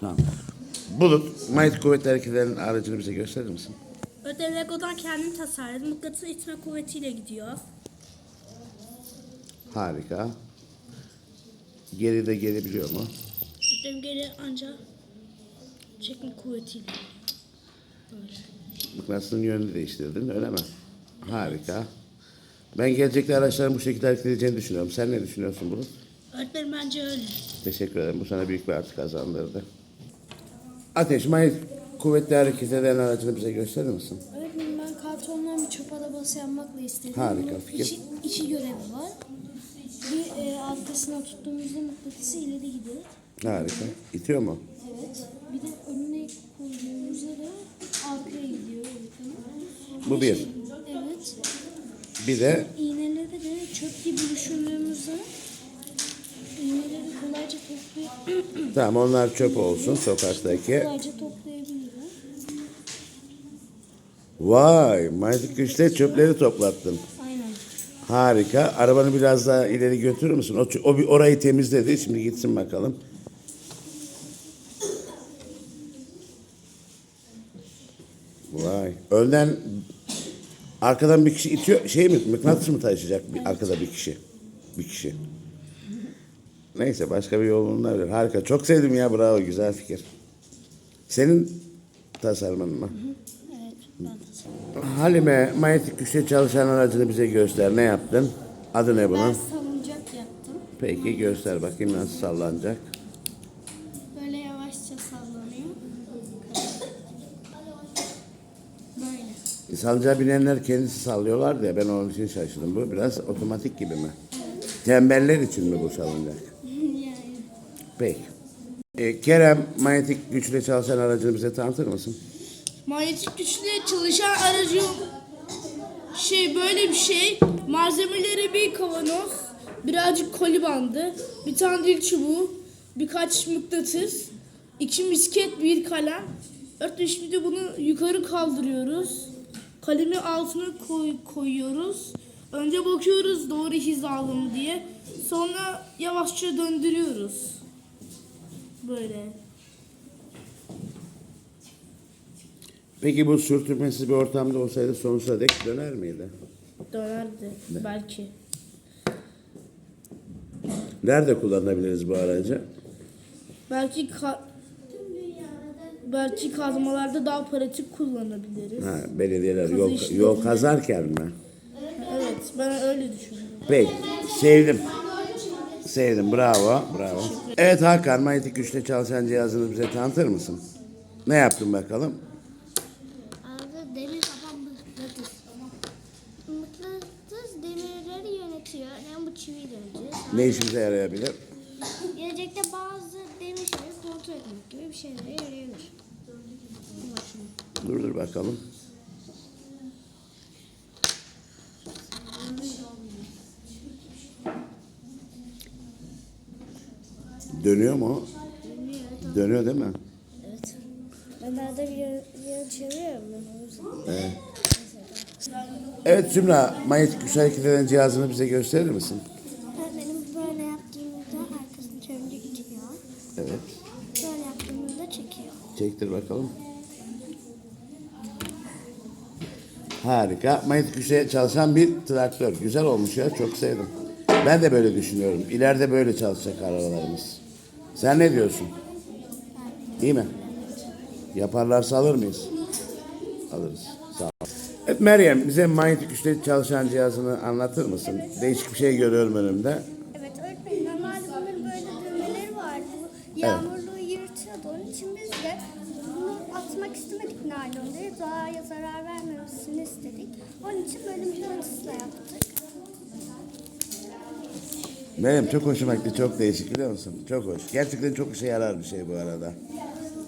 Tamam. Bulut, Manyetik Kuvvetli Hareketlerin aracını bize gösterir misin? Öde Lego'dan kendim tasarladım. Mıknatıs itme kuvvetiyle gidiyor. Harika. Geri de gelebiliyor mu? Ödem geri ancak çekme kuvvetiyle. Böyle. Mıknatısın yönünü değiştirdin öyle mi? Harika. Ben gelecekte araçların bu şekilde hareket edeceğini düşünüyorum. Sen ne düşünüyorsun Bulut? Öğretmenim bence öyle. Teşekkür ederim. Bu sana büyük bir artı kazandırdı. Ateş, manyetik kuvvetli hareket eden aracını bize gösterir misin? Öğretmenim ben kartondan bir çöp arabası yapmakla istedim. Harika fikir. İki, iki görevi var. Bir e, arkasına tuttuğumuzda mıknatısı ileri gidiyor. Harika. İtiyor mu? Evet. Bir de önüne koyduğumuzda da arkaya gidiyor. Bu bir. Evet. Bir de İğneleri de çöp gibi toplayıp tamam onlar çöp olsun sokaktaki. kolayca toplayabilirim. Vay, manyetik güçle çöpleri toplattın. Aynen. Harika. Arabanı biraz daha ileri götürür müsün? O, o bir orayı temizledi. Şimdi gitsin bakalım. Vay. Önden arkadan bir kişi itiyor. Şey mi? Mıknatıs mı taşıyacak? Bir, arkada bir kişi. Bir kişi. Neyse başka bir yol bulunabilir. Harika. Çok sevdim ya. Bravo. Güzel fikir. Senin tasarımın mı? Evet. Ben tasarladım. Halime manyetik güçle çalışan aracını bize göster. Ne yaptın? Adı ne Ben bunun? salıncak yaptım. Peki göster bakayım nasıl sallanacak. Böyle yavaşça sallanıyor. Böyle. Salıncağa binenler kendisi sallıyorlar ya ben onun için şaşırdım. Bu biraz otomatik gibi mi? Tembeller için mi bu salıncak? Peki. Ee, Kerem manyetik güçle çalışan aracını bize tanıtır mısın? Manyetik güçle çalışan aracı şey böyle bir şey. Malzemeleri bir kavanoz, birazcık koli bandı, bir tane dil çubuğu, birkaç mıknatıs, iki misket, bir kalem. Örtün şimdi bunu yukarı kaldırıyoruz. Kalemi altına koy, koyuyoruz. Önce bakıyoruz doğru hizalı mı diye. Sonra yavaşça döndürüyoruz. Böyle. Peki bu sürtünmesiz bir ortamda olsaydı sonsuza dek döner miydi? Dönerdi belki. Nerede kullanabiliriz bu aracı? Belki ka- belki kazmalarda daha pratik kullanabiliriz. Ha, belediyeler Kazı yol, yol kazarken mi? Evet, ben öyle düşünüyorum. Peki. Sevdim. Sevdim. Bravo. Bravo. Evet Hakan, manyetik güçle çalışan cihazını bize tanıtır mısın? Ne yaptın bakalım? Adı demir kapan mıknatıs. Mıknatıs demirleri yönetiyor. Yani bu çivi döneceğiz. Ne işimize yarayabilir? Gelecekte bazı demir şeyleri kontrol etmek gibi bir şeylere yarayabilir. Dur dur bakalım. Dönüyor mu? Dönüyor değil mi? Evet. Ben arada bir yere, çeviriyorum. ben o yüzden. Evet Zümra, manyetik güç hareket eden cihazını bize gösterir misin? Benim böyle yaptığımda arkasını çevirince gidiyor. Evet. Böyle yaptığımda çekiyor. Çektir bakalım. Harika. Manyetik güçle çalışan bir traktör. Güzel olmuş ya. Çok sevdim. Ben de böyle düşünüyorum. İleride böyle çalışacak arabalarımız. Sen ne diyorsun? İyi mi? Yaparlarsa alır mıyız? Alırız. Sağ ol. Evet Meryem bize manyetik güçle çalışan cihazını anlatır mısın? Değişik bir şey görüyorum önümde. Evet öğretmenim normalde bunların böyle düğmeleri vardı. Bu Yağmurluğu yırtıyordu. Onun için biz de bunu atmak istemedik naylonları. Doğaya zarar vermemesini istedik. Onun için böyle mıknatısla yaptık. Benim çok hoşuma gitti. Çok değişik biliyor musun? Çok hoş. Gerçekten çok işe yarar bir şey bu arada.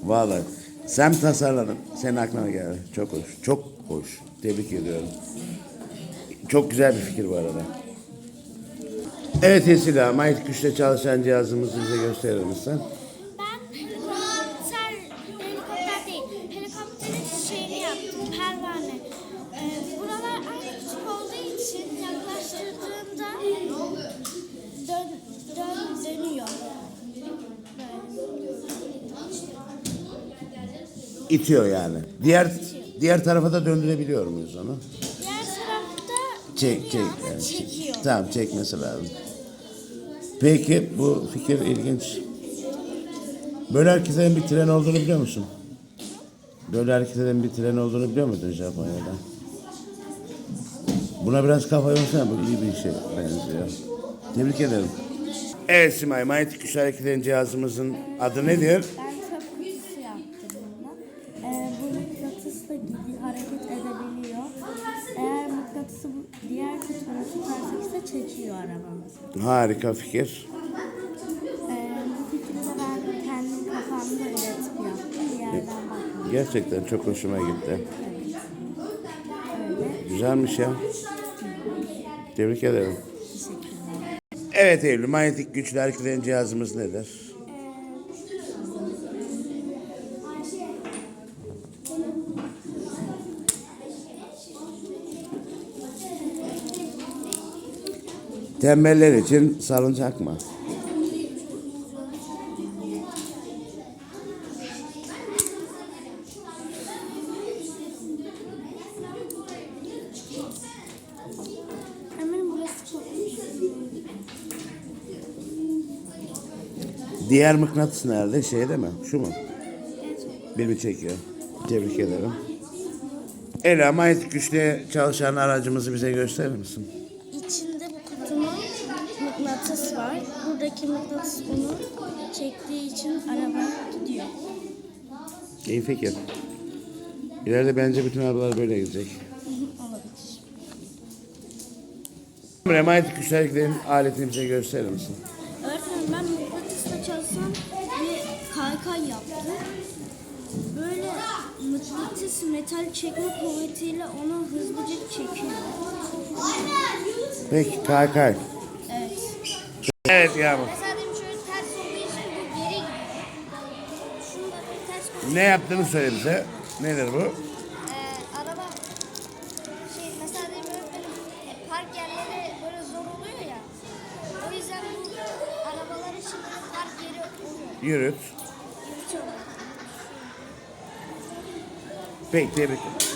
Vallahi. Sen tasarladın. Senin aklına geldi. Çok hoş. Çok hoş. Tebrik ediyorum. Çok güzel bir fikir bu arada. Evet Esila, manyetik güçle çalışan cihazımızı bize gösterir misin? Ben helikopter, helikopter değil, helikopterin şeyini yaptım, pervane. Ee, buralar aynı küçük olduğu için yaklaştırdığımda dön, dön, dönüyor. Böyle. İtiyor yani. Diğer diğer tarafa da döndürebiliyor muyuz onu? Diğer tarafta Çek çek. yani. çekiyor. Tamam çekmesi lazım. Peki bu fikir ilginç. Böyle eden bir tren olduğunu biliyor musun? Böyle eden bir tren olduğunu biliyor muydun Japonya'da? Buna biraz kafa yorsana bu iyi bir şey benziyor. Tebrik ederim. Evet Simay, manyetik güç hareket eden cihazımızın adı nedir? Harika fikir. Ee, bu fikri de ben kendim kafamda üretip yaptım. Bir yerden bakmadım. Gerçekten çok hoşuma gitti. Güzelmiş ya. Tebrik ederim. Evet Eylül, manyetik güçlü hareket eden cihazımız nedir? Tembeller için salıncak mı? Diğer mıknatıs nerede? Şeyde mi? Şu mu? Birbirini çekiyor. Tebrik ederim. Ela, manyetik güçle çalışan aracımızı bize gösterir misin? Mıknatıs var. Buradaki mıknatıs bunu çektiği için araba gidiyor. İyi fikir. İleride bence bütün arabalar böyle gidecek. Olabilir. Güçlü hareketlerin aletini bize gösterir misin? Öğretmenim ben mıknatısla çalışan bir kaykay yaptım. Böyle mıknatıs metal çekme kuvvetiyle onu hızlıca çekiyor. Peki, kaykay. Evet. Yağmur. Mesela diyelim şöyle ters olduğu için bu geri gidiyor. Şunu da böyle ters koy. Ne yaptığını söyle bize. Nedir bu? Ee, araba şey mesela öğretmenim e, park yerleri böyle zor oluyor ya. O yüzden bu arabalar için böyle park yeri oluyor. Yürüt. Yürütüyorlar. Peki, tebrik ederim.